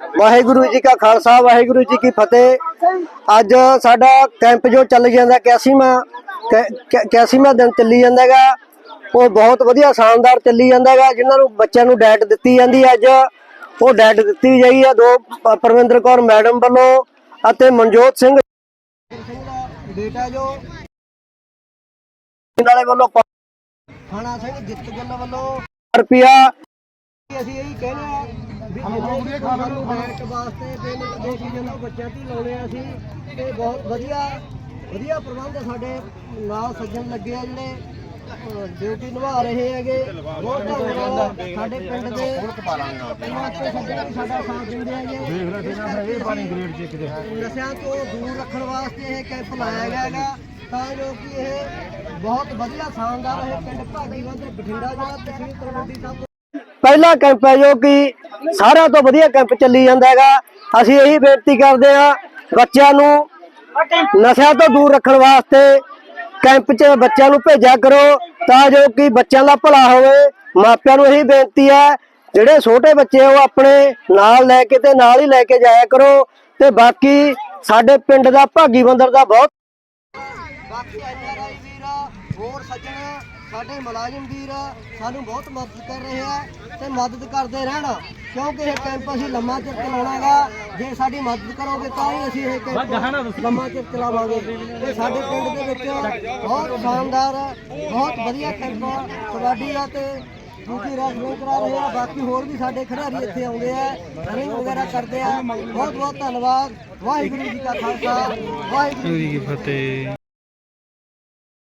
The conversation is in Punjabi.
ਵਾਹਿਗੁਰੂ ਜੀ ਕਾ ਖਾਲਸਾ ਵਾਹਿਗੁਰੂ ਜੀ ਕੀ ਫਤਿਹ। ਅੱਜ ਸਾਡਾ ਕੈਂਪ ਜੋ ਚੱਲ ਜਾਂਦਾ 81ਵਾਂ 81ਵਾਂ ਦਿਨ ਚੱਲੀ ਜਾਂਦਾਗਾ ਉਹ ਬਹੁਤ ਵਧੀਆ ਸ਼ਾਨਦਾਰ ਚੱਲੀ ਜਾਂਦਾਗਾ ਜਿਨ੍ਹਾਂ ਨੂੰ ਬੱਚਿਆਂ ਨੂੰ ਡਾਇਟ ਦਿੱਤੀ ਜਾਂਦੀ ਅੱਜ। ਉਹ ਡਾਇਟ ਦਿੱਤੀ ਗਈ ਹੈ ਦੋ ਪਰਵਿੰਦਰ ਕੌਰ ਮੈਡਮ ਵੱਲੋਂ ਅਤੇ ਮਨਜੋਤ ਸਿੰਘ। ਬੇਟਾ ਜੋ ਨਾਲੇ ਵੱਲੋਂ ਖਾਣਾ ਸਿੰਘ ਜਿੱਤ ਗਿੱਲ ਵੱਲੋਂ। ਰੁਪਿਆ। ਅਸੀਂ ਇਹੀ ਕਹਿੰਦੇ ਆ ਵੀ ਜਿਹੜੇ ਸਾਨੂੰ ਬੈਂਕ ਵਾਸਤੇ ਪੇਮੈਂਟ ਦੇ ਚੀਜ਼ਾਂ ਨੂੰ ਬੱਚਿਆਂ ਦੀ ਲਾਉਣੇ ਆ ਅਸੀਂ। ਤੇ ਬਹੁਤ ਵਧੀਆ ਵਧੀਆ ਪ੍ਰਬੰਧ ਸਾਡੇ। ਨਾਲ ਸੱਜਣ ਲੱਗੇ ਆ ਜਿਹੜੇ ਡਿਊਟੀ ਨਿਭਾ ਰਹੇ ਹੈਗੇ। ਬਹੁਤ ਧੰਨਵਾਦ ਸਾਡੇ ਪਿੰਡ ਦੇ ਇਹਨਾਂ ਤੋਂ ਸੱਜਣ ਵੀ ਸਾਡਾ ਸਾਥ ਦਿੰਦੇ ਹੈਗੇ। ਇਹ ਪਾਣੀ ਗ੍ਰੇਡ ਚੈੱਕ ਦੇ ਨਸ਼ਿਆਂ ਤੋਂ ਦੂਰ ਰੱਖਣ ਵਾਸਤੇ ਇਹ ਕੈਂਪ ਲਾਇਆ ਗਿਆ ਹੈਗਾ। ਤਾਂ ਜੋ ਕਿ ਇਹ ਬਹੁਤ ਵਧੀਆ ਸ਼ਾਨਦਾਰ ਇਹ ਪਿੰਡ ਭਾਗੀਵੰਦ ਬਠਿੰਡਾ ਜਿਹੜਾ ਤਹਿਸੀਲ ਤਲਵੰਡੀ ਸਾਹਿਬ ਪਹਿਲਾ ਕੈਂਪ ਹੈ ਜੋ ਕਿ ਸਾਰਿਆਂ ਤੋਂ ਵਧੀਆ ਕੈਂਪ ਚੱਲੀ ਜਾਂਦਾ ਹੈਗਾ। ਅਸੀਂ ਇਹੀ ਬੇਨਤੀ ਕਰਦੇ ਹਾਂ ਬੱਚਿਆਂ ਨੂੰ ਨਸ਼ਿਆਂ ਤੋਂ ਦੂਰ ਰੱਖਣ ਵਾਸਤੇ ਕੈਂਪ 'ਚ ਬੱਚਿਆਂ ਨੂੰ ਭੇਜਿਆ ਕਰੋ ਤਾਂ ਜੋ ਕਿ ਬੱਚਿਆਂ ਦਾ ਭਲਾ ਹੋਵੇ। ਮਾਪਿਆਂ ਨੂੰ ਇਹੀ ਬੇਨਤੀ ਹੈ, ਜਿਹੜੇ ਛੋਟੇ ਬੱਚੇ ਉਹ ਆਪਣੇ ਨਾਲ ਲੈ ਕੇ ਤੇ ਨਾਲ ਹੀ ਲੈ ਕੇ ਜਾਇਆ ਕਰੋ। ਤੇ ਬਾਕੀ ਸਾਡੇ ਪਿੰਡ ਦਾ ਭਾਗੀ ਬੰਦਰ ਦਾ ਬਹੁਤ ਬਾਕੀ ਐਨਆਰਆਈ ਵੀਰ ਹੋਰ ਸੱਜਣ ਸਾਡੇ ਮੁਲਾਜ਼ਮ ਵੀਰ ਸਾਨੂੰ ਬਹੁਤ ਮਦਦ ਕਰ ਰਹੇ ਆ ਤੇ ਮਦਦ ਕਰਦੇ ਰਹਿਣਾ ਕਿਉਂਕਿ ਇਹ ਕੈਂਪ ਅਸੀਂ ਲੰਮਾ ਚਿਰ ਚਲਾਉਣਾਗਾ। ਜੇ ਸਾਡੀ ਮਦਦ ਕਰੋਗੇ ਤਾਂ ਹੀ ਅਸੀਂ ਇਹ ਕੈਂਪ ਲੰਮਾ ਚਿਰ ਚਲਾਵਾਂਗੇ। ਤੇ ਸਾਡੇ ਪਿੰਡ ਦੇ ਵਿੱਚ ਬਹੁਤ ਸ਼ਾਨਦਾਰ ਬਹੁਤ ਵਧੀਆ ਕੈਂਪ ਕਬੱਡੀ ਦਾ ਤੇ ਦੂਜੀ ਰੈਸਲਿੰਗ ਕਰਾ ਰਹੇ ਆ। ਬਾਕੀ ਹੋਰ ਵੀ ਸਾਡੇ ਖਿਡਾਰੀ ਇੱਥੇ ਆਉਂਦੇ ਆ ਰਨਿੰਗ ਵਗੈਰਾ ਕਰਦੇ ਆ। ਬਹੁਤ ਬਹੁਤ ਧੰਨਵਾਦ। ਵਾਹਿਗੁਰੂ ਜੀ ਕਾ ਖਾਲਸਾ ਵਾਹਿਗੁਰੂ ਜੀ ਕੀ ਫਤਿਹ।